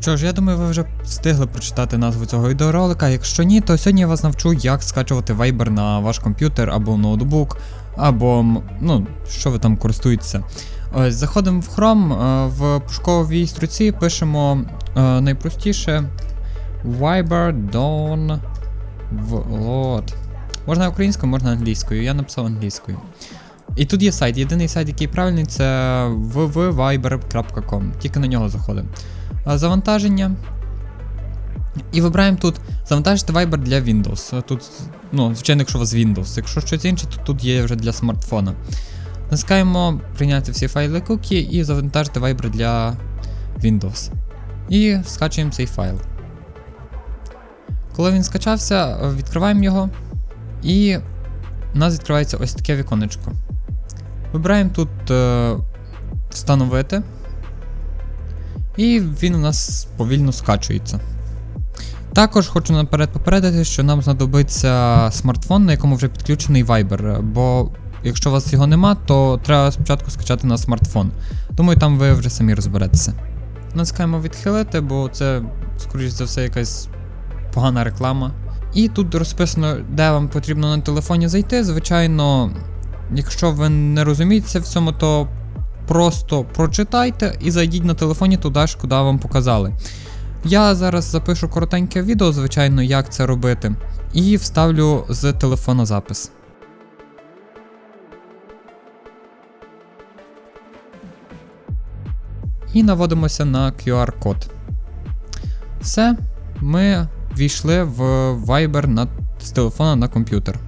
Що ж, я думаю, ви вже встигли прочитати назву цього відеоролика. Якщо ні, то сьогодні я вас навчу, як скачувати Viber на ваш комп'ютер або ноутбук, або ну, що ви там користуєтеся. Ось, заходимо в Chrome, е, в пошуковій строці пишемо е, найпростіше Viber Download. Можна українською, можна англійською. Я написав англійською. І тут є сайт. Єдиний сайт, який правильний, це www.viber.com. Тільки на нього заходимо. Завантаження. І вибираємо тут завантажити Viber для Windows. Тут, ну, звичайно, якщо у вас Windows. Якщо щось інше, то тут є вже для смартфона. Натискаємо прийняти всі файли кукі і завантажити Viber для Windows. І скачуємо цей файл. Коли він скачався, відкриваємо його. І у нас відкривається ось таке віконечко. Вибираємо тут е, встановити. І він у нас повільно скачується. Також хочу наперед попередити, що нам знадобиться смартфон, на якому вже підключений Viber, бо якщо у вас його нема, то треба спочатку скачати на смартфон. Думаю, там ви вже самі розберетеся. Натискаємо відхилити, бо це, скоріш за все, якась погана реклама. І тут розписано, де вам потрібно на телефоні зайти. Звичайно, якщо ви не розумієтеся в цьому, то просто прочитайте і зайдіть на телефоні туди ж, куди вам показали. Я зараз запишу коротеньке відео, звичайно, як це робити, і вставлю з телефона запис. І наводимося на QR-код. Все, ми війшли в Viber на, з телефона на комп'ютер.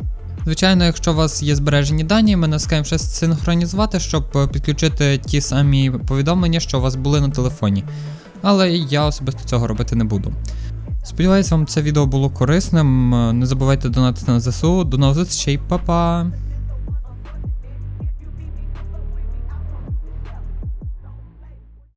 Звичайно, якщо у вас є збережені дані, ми наскаємо ще синхронізувати, щоб е, підключити ті самі повідомлення, що у вас були на телефоні. Але я особисто цього робити не буду. Сподіваюсь, вам це відео було корисним. Е, Не забувайте донатити на ЗСУ. До нових зустрічей, па-па!